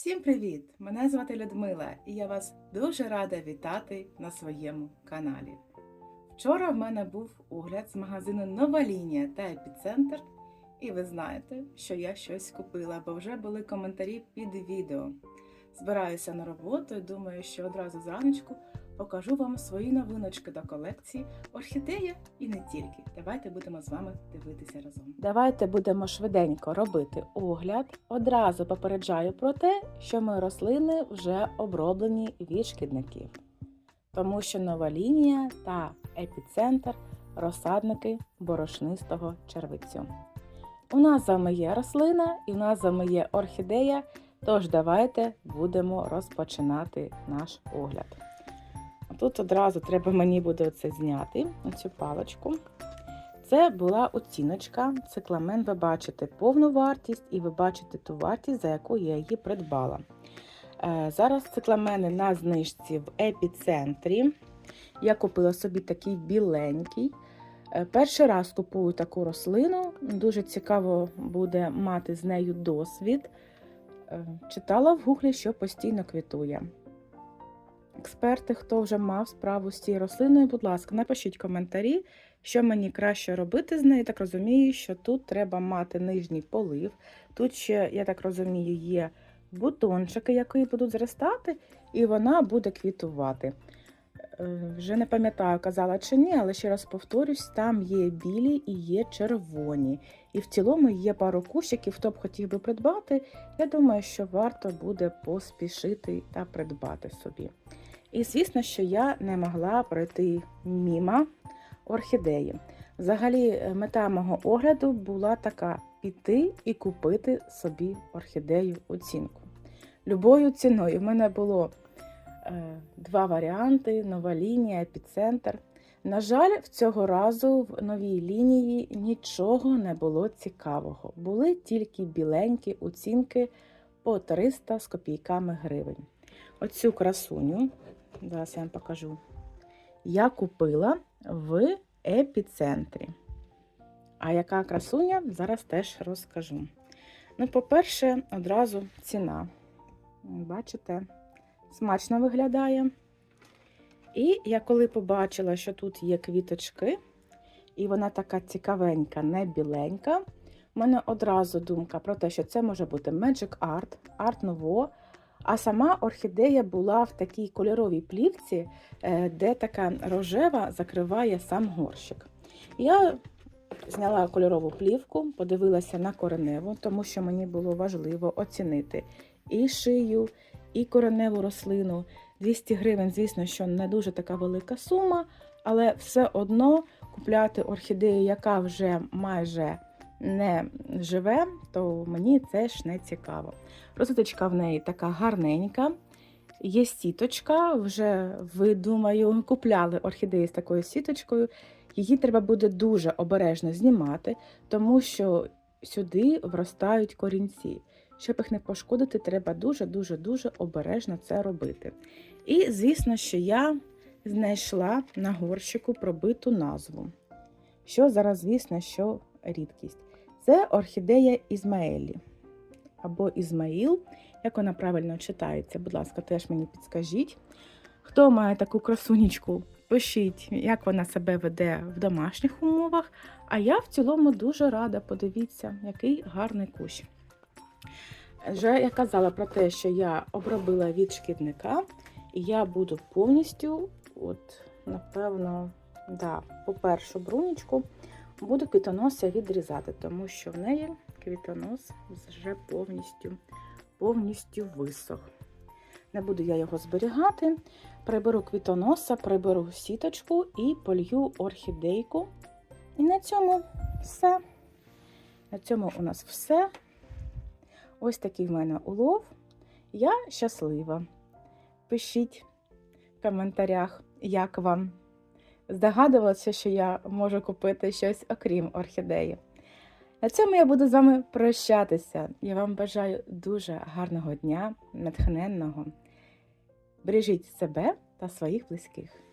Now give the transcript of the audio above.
Всім привіт! Мене звати Людмила і я вас дуже рада вітати на своєму каналі. Вчора в мене був огляд з магазину Нова лінія та епіцентр, і ви знаєте, що я щось купила, бо вже були коментарі під відео. Збираюся на роботу і думаю, що одразу зраночку покажу вам свої новиночки до колекції орхідея і не тільки. Давайте будемо з вами дивитися разом. Давайте будемо швиденько робити огляд. Одразу попереджаю про те, що мої рослини вже оброблені від шкідників, тому що нова лінія та епіцентр розсадники борошнистого червицю. У нас з вами є рослина і у нас з вами є орхідея. Тож давайте будемо розпочинати наш огляд. Тут одразу треба мені буде оце зняти, оцю паличку. Це була оціночка. Цикламен ви бачите повну вартість, і ви бачите ту вартість, за яку я її придбала. Е, Зараз цикламени на знижці в епіцентрі. Я купила собі такий біленький. Е, Перший раз купую таку рослину. Дуже цікаво буде мати з нею досвід. Е, Читала в гуглі, що постійно квітує. Експерти, хто вже мав справу з цією рослиною, будь ласка, напишіть коментарі, що мені краще робити з нею. Так розумію, що тут треба мати нижній полив. Тут ще, я так розумію, є бутончики, які будуть зростати, і вона буде квітувати. Е, Вже не пам'ятаю, казала чи ні, але ще раз повторюсь, там є білі і є червоні. І в цілому є пару кущиків, хто б хотів би придбати. Я думаю, що варто буде поспішити та придбати собі. І звісно, що я не могла пройти міма орхідеї. Взагалі, е, мета мого огляду була така: піти і купити собі орхідею оцінку. Любою ціною. В мене було е, два варіанти: нова лінія, епіцентр. На жаль, в цього разу в новій лінії нічого не було цікавого. Були тільки біленькі оцінки по 300 з копійками гривень. Оцю красуню, зараз я вам покажу, я купила в епіцентрі. А яка красуня, зараз теж розкажу. Ну, по-перше, одразу ціна. Бачите, смачно виглядає. І я коли побачила, що тут є квіточки, і вона така цікавенька, не біленька, в мене одразу думка про те, що це може бути Magic Art, Art Nouveau, а сама орхідея була в такій кольоровій плівці, е, де така рожева закриває сам горщик. Я зняла кольорову плівку, подивилася на кореневу, тому що мені було важливо оцінити і шию, і кореневу рослину. 200 гривень, звісно, що не дуже така велика сума, але все одно купляти орхідею, яка вже майже не живе, то мені це ж не цікаво. Розеточка в неї така гарненька. Є сіточка, вже ви думаю, купляли орхідеї з такою сіточкою. Її треба буде дуже обережно знімати, тому що сюди вростають корінці. Щоб їх не пошкодити, треба дуже-дуже дуже обережно це робити. І, звісно, що я знайшла на горщику пробиту назву. Що зараз, звісно, що рідкість. Це орхідея Ізмаелі або Ізмаїл, як вона правильно читається. Будь ласка, теж мені підскажіть. Хто має таку красунечку, пишіть, як вона себе веде в домашніх умовах. А я в цілому дуже рада, подивіться, який гарний кущ. Вже я казала про те, що я обробила від шкідника, і я буду повністю, от, напевно, да, по першу брунічку, буду квітоноса відрізати, тому що в неї квітонос вже повністю, повністю висох. Не буду я його зберігати. Приберу квітоноса, приберу сіточку і полью орхідейку. І на цьому все. На цьому у нас все. Ось такий в мене улов. Я щаслива. Пишіть в коментарях, як вам. Здогадувалася, що я можу купити щось окрім орхідеї. На цьому я буду з вами прощатися. Я вам бажаю дуже гарного дня, натхненного. Бережіть себе та своїх близьких.